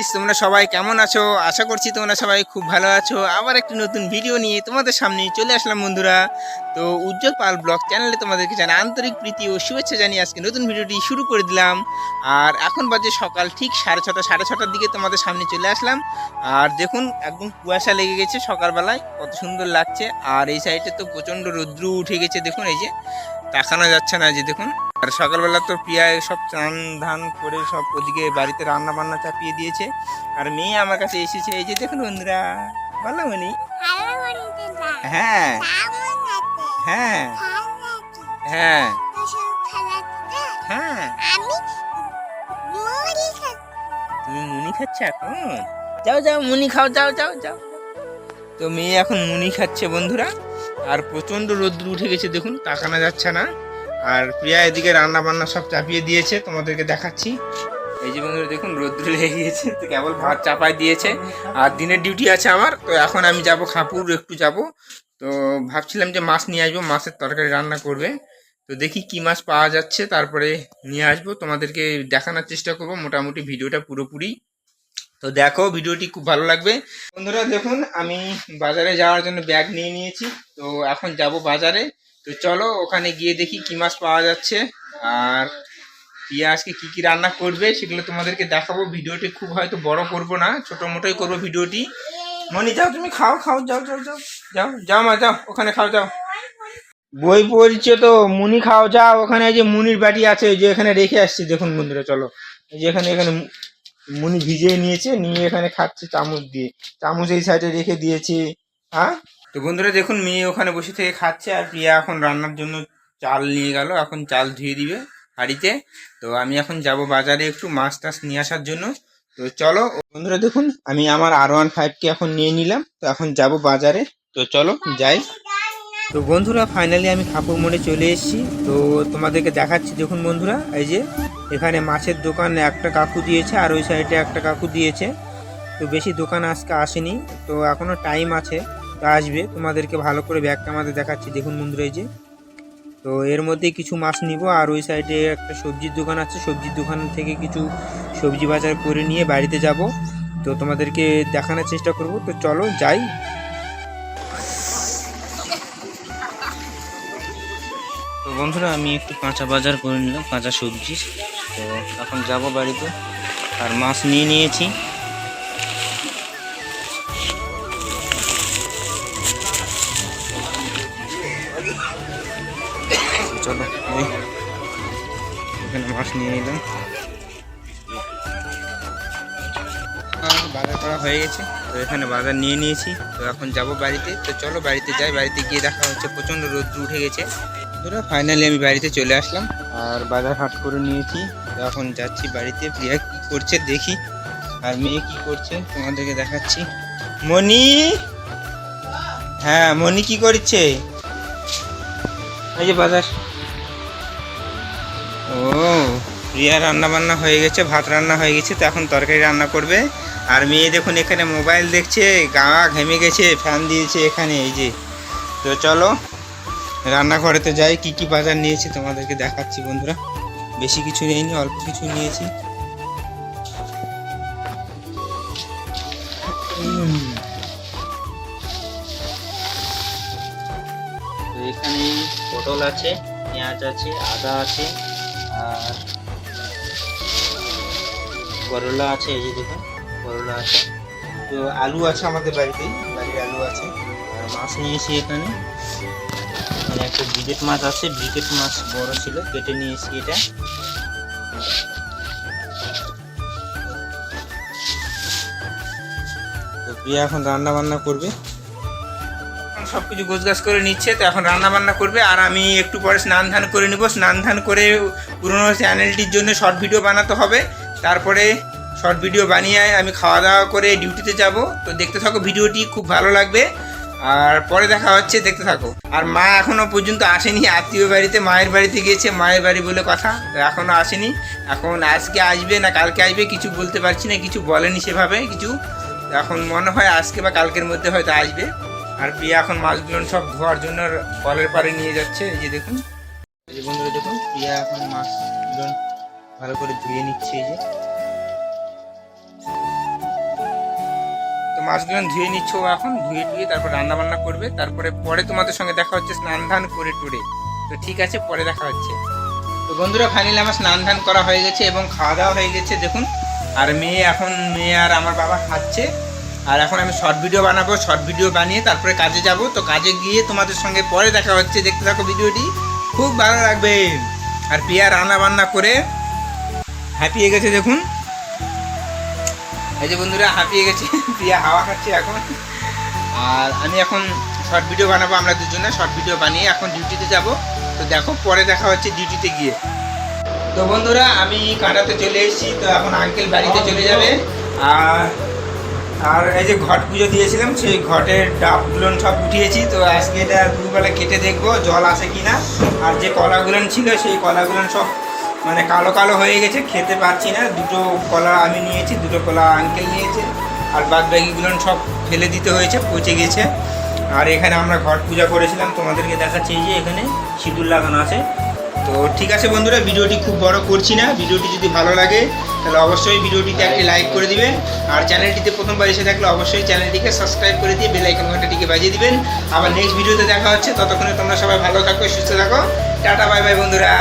Guys তোমরা সবাই কেমন আছো? আশা করছি তোমরা সবাই খুব ভালো আছো। আবার একটি নতুন ভিডিও নিয়ে তোমাদের সামনে চলে আসলাম বন্ধুরা। তো উজ্জ্বল পাল ব্লগ চ্যানেলে তোমাদেরকে জানা আন্তরিক প্রীতি ও শুভেচ্ছা জানিয়ে আজকে নতুন ভিডিওটি শুরু করে দিলাম। আর এখন বাজে সকাল ঠিক সাড়ে ছটা, সাড়ে ছটার দিকে তোমাদের সামনে চলে আসলাম। আর দেখুন, একদম কুয়াশা লেগে গেছে সকালবেলায়, কত সুন্দর লাগছে। আর এই সাইডে তো প্রচণ্ড রৌদ্র উঠে গেছে, দেখুন এই যে। তাকানো যাচ্ছে না যে, দেখুন। আর সকালবেলা তো প্রিয়ায় সব চান ধান করে সব ওদিকে বাড়িতে রান্না বান্না চাপিয়ে দিয়েছে। আর মেয়ে আমার কাছে এসেছে, এই যে দেখুন বন্ধুরা বলো মনি? হ্যাঁ। হ্যাঁ। হ্যাঁ। হ্যাঁ। তুমি মুনি খাচ্ছ এখন? যাও যাও মুনি খাও, যাও যাও যাও। তো মেয়ে এখন মুনি খাচ্ছে বন্ধুরা, আর প্রচণ্ড রোদ্র উঠে গেছে, দেখুন, তাকানো যাচ্ছে না। আর প্রিয়া এদিকে রান্না বান্না সব চাপিয়ে দিয়েছে, তোমাদেরকে দেখাচ্ছি। এই যে বন্ধুরা, দেখুন রোদ্র লেগে গিয়েছে, তো কেবল ভাত চাপাই দিয়েছে। আর দিনের ডিউটি আছে আমার, তো এখন আমি যাব, খাপুর একটু যাব। তো ভাবছিলাম যে মাছ নিয়ে আসব, মাছের তরকারি রান্না করবে। তো দেখি কি মাছ পাওয়া যাচ্ছে, তারপরে নিয়ে আসব। তোমাদেরকে দেখানোর চেষ্টা করব, মোটামুটি ভিডিওটা পুরোপুরি। তো দেখো, ভিডিওটি খুব ভালো লাগবে। বন্ধুরা, দেখুন, আমি বাজারে যাওয়ার জন্য ব্যাগ নিয়ে নিয়েছি। তো এখন যাব বাজারে। তো চলো, ওখানে গিয়ে দেখি কি মাছ পাওয়া যাচ্ছে। আর প্রিয়া আজকে কি কি রান্না করবে সেগুলো তোমাদেরকে দেখাবো। ভিডিওটি খুব হয়তো বড় করব না, ছোট মোটোই করব ভিডিওটি। মনি, যাও তুমি, খাও খাও, যাও যাও যাও যাও যাও মা, যাও, ওখানে খাও, যাও। বই পড়ছে তো, মুনি খাও, যাও, ওখানে যে মুনির বাটি আছে যে এখানে রেখে আসছি। দেখুন বন্ধুরা, চলো। যে এখানে এখানে মুনি ভিজিয়ে নিয়েছে, নিয়ে এখানে খাচ্ছে চামচ দিয়ে। চামচ এই সাইডে রেখে দিয়েছি হ্যাঁ? তো বন্ধুরা দেখুন, মেয়ে ওখানে বসে থেকে খাচ্ছে আর প্রিয়া এখন রান্নার জন্য চাল নিয়ে গেল। এখন চাল ধুয়ে দিবে হাঁড়িতে। তো আমি এখন যাব বাজারে একটু মাছ টাছ নিয়ে আসার জন্য। তো চলো, বন্ধুরা দেখুন, আমি আমার আর ওয়ান ফাইভকে এখন নিয়ে নিলাম। তো এখন যাব বাজারে। তো চলো, যাই। তো বন্ধুরা ফাইনালি আমি কাপড় মোড়ে চলে এসেছি। তো তোমাদেরকে দেখাচ্ছি, দেখুন বন্ধুরা, এই যে এখানে মাছের দোকান একটা কাকু দিয়েছে আর ওই সাইডে একটা কাকু দিয়েছে। তো বেশি দোকান আজকে আসেনি। তো এখনও টাইম আছে। আসবে। তোমাদেরকে ভালো করে ব্যাগটা আমাদের দেখাচ্ছি। দেখুন বন্ধুরা এই যে। তো এর মধ্যে কিছু মাছ নিব। আর ওই সাইডে একটা সবজির দোকান আছে। সবজির দোকান থেকে কিছু সবজি বাজার করে নিয়ে বাড়িতে যাব। তো তোমাদেরকে দেখানোর চেষ্টা করব। তো চলো, যাই। তো বন্ধুরা, আমি একটু কাঁচা বাজার করে নিলাম, কাঁচা সবজি। তো এখন যাব বাড়িতে। আর মাছ নিয়ে নিয়েছি। চলো এখানে মাছ নিয়ে নিলাম বাজার করা হয়ে গেছে। তো এখানে বাজার নিয়ে নিয়েছি। তো এখন যাব বাড়িতে। তো চলো বাড়িতে যাই। বাড়িতে গিয়ে দেখা হচ্ছে। প্রচণ্ড রোদ্র উঠে গেছে। ধরো ফাইনালি আমি বাড়িতে চলে আসলাম। আর বাজার হাট করে নিয়েছি। তো এখন যাচ্ছি বাড়িতে। প্রিয়া কি করছে দেখি। আর মেয়ে কি করছে তোমাদেরকে দেখাচ্ছি। মনি হ্যাঁ মনি কি করছে? এই যে বাজার। প্রিয়া রান্না বান্না হয়ে গেছে, ভাত রান্না হয়ে গেছে, তো এখন তরকারি রান্না করবে। আর মেয়ে দেখুন এখানে মোবাইল দেখছে, গা ঘেমে গেছে, ফ্যান দিয়েছে এখানে, এই যে। তো চলো রান্নাঘরেতে যাই, কি কি বাজার নিয়েছি তোমাদেরকে দেখাচ্ছি বন্ধুরা। বেশি কিছু নেইনি, অল্প কিছু নিয়েছি। এখানে পটল আছে, পেঁয়াজ আছে, আদা আছে, আর করলা আছে, এই যে দেখুন, করলা আছে। তো আলু আছে আমাদের বাড়িতেই বাড়ির আলু আছে। আর মাছ নিয়েছি এখানে। এখানে একটা ব্রিগেড মাছ আছে ব্রিগেড মাছ বড় ছিল, কেটে নিয়েছি এটা। তো প্রিয়া এখন রান্না বান্না করবে। সব কিছু গোছগাছ করে নিচ্ছে, তো এখন রান্না বান্না করবে। আর আমি একটু পরে স্নান ধান করে নেব। স্নান ধান করে পুরোনো চ্যানেলটির জন্য শর্ট ভিডিও বানাতে হবে। তারপরে শর্ট ভিডিও বানিয়ে আমি খাওয়া দাওয়া করে ডিউটিতে যাব। তো দেখতে থাকো ভিডিওটি, খুব ভালো লাগবে। আর পরে দেখা হচ্ছে, দেখতে থাকো। আর মা এখনও পর্যন্ত আসেনি, আত্মীয় বাড়িতে, মায়ের বাড়িতে গিয়েছে, মায়ের বাড়ি বলে কথা। তো এখনও আসেনি। এখন আজকে আসবে না কালকে আসবে, কিছু বলতে পারছি না, কিছু বলেনি সেভাবে, কিছু। এখন মনে হয় আজকে বা কালকের মধ্যে হয়তো আসবে। আর প্রিয়া এখন মাছগুলো সব ধোয়ার জন্য কলের পাড়ে নিয়ে যাচ্ছে, এই যে দেখুন। এই যে বন্ধুরা দেখুন, প্রিয়া এখন মাছগুলো ভালো করে ধুয়ে নিচ্ছে এই যে। তো মাছগুলো ধুয়ে নিচ্ছ এখন, ধুয়ে টুয়ে তারপর রান্না বান্না করবে। তারপরে পরে তোমাদের সঙ্গে দেখা হচ্ছে স্নান ধান করে টুরে। তো ঠিক আছে, পরে দেখা হচ্ছে। তো বন্ধুরা ফাইনালি আমার স্নান ধান করা হয়ে গেছে এবং খাওয়া দাওয়া হয়ে গেছে, দেখুন। আর মেয়ে এখন, মেয়ে আর আমার বাবা খাচ্ছে। আর এখন আমি শর্ট ভিডিও বানাবো শর্ট ভিডিও বানিয়ে তারপরে কাজে যাব। তো কাজে গিয়ে তোমাদের সঙ্গে পরে দেখা হচ্ছে, দেখতে থাকো ভিডিওটি। খুব ভালো লাগবে। আর পিয়া রান্না বান্না করে হ্যাপিয়ে গেছে দেখুন। এই যে বন্ধুরা, হাঁপিয়ে গেছে প্রিয়া হাওয়া খাচ্ছে এখন। আর আমি এখন শর্ট ভিডিও বানাবো আমরা দুজনে শর্ট ভিডিও বানিয়ে এখন ডিউটিতে যাব। তো দেখো, পরে দেখা হচ্ছে ডিউটিতে গিয়ে। তো বন্ধুরা, আমি কাটাতে চলে এসেছি, তো এখন আঙ্কেল বাড়িতে চলে যাবে। আর আর এই যে ঘট পুজো দিয়েছিলাম, সেই ঘটের ডাবগুলো সব উঠিয়েছি তো আজকে এটা দুপুরবেলা কেটে দেখব, জল আসে কিনা। আর যে কলাগুলো ছিল, সেই কলাগুলো সব মানে কালো কালো হয়ে গেছে, খেতে পারছি না। দুটো কলা আমি নিয়েছি, দুটো কলা আঙ্কেল নিয়েছে, আর বাদ বাকিগুলো সব ফেলে দিতে হয়েছে, পচে গেছে। আর এখানে আমরা ঘট পূজা করেছিলাম, তোমাদেরকে দেখাচ্ছি যে এখানে সিঁদুর লাগানো আছে। তো ঠিক আছে বন্ধুরা, ভিডিওটি খুব বড় করছি না, ভিডিওটি যদি ভালো লাগে, তাহলে অবশ্যই ভিডিওটিতে একটি লাইক করে দিবেন আর চ্যানেলটিতে প্রথমবার এসে থাকলে অবশ্যই চ্যানেলটিকে সাবস্ক্রাইব করে দিয়ে বেল আইকন ঘন্টাটিকে বাজিয়ে দিবেন। আবার নেক্সট ভিডিওতে দেখা হচ্ছে, ততক্ষণে তোমরা সবাই ভালো থাকো, সুস্থ থাকো। টাটা বাই বাই বন্ধুরা।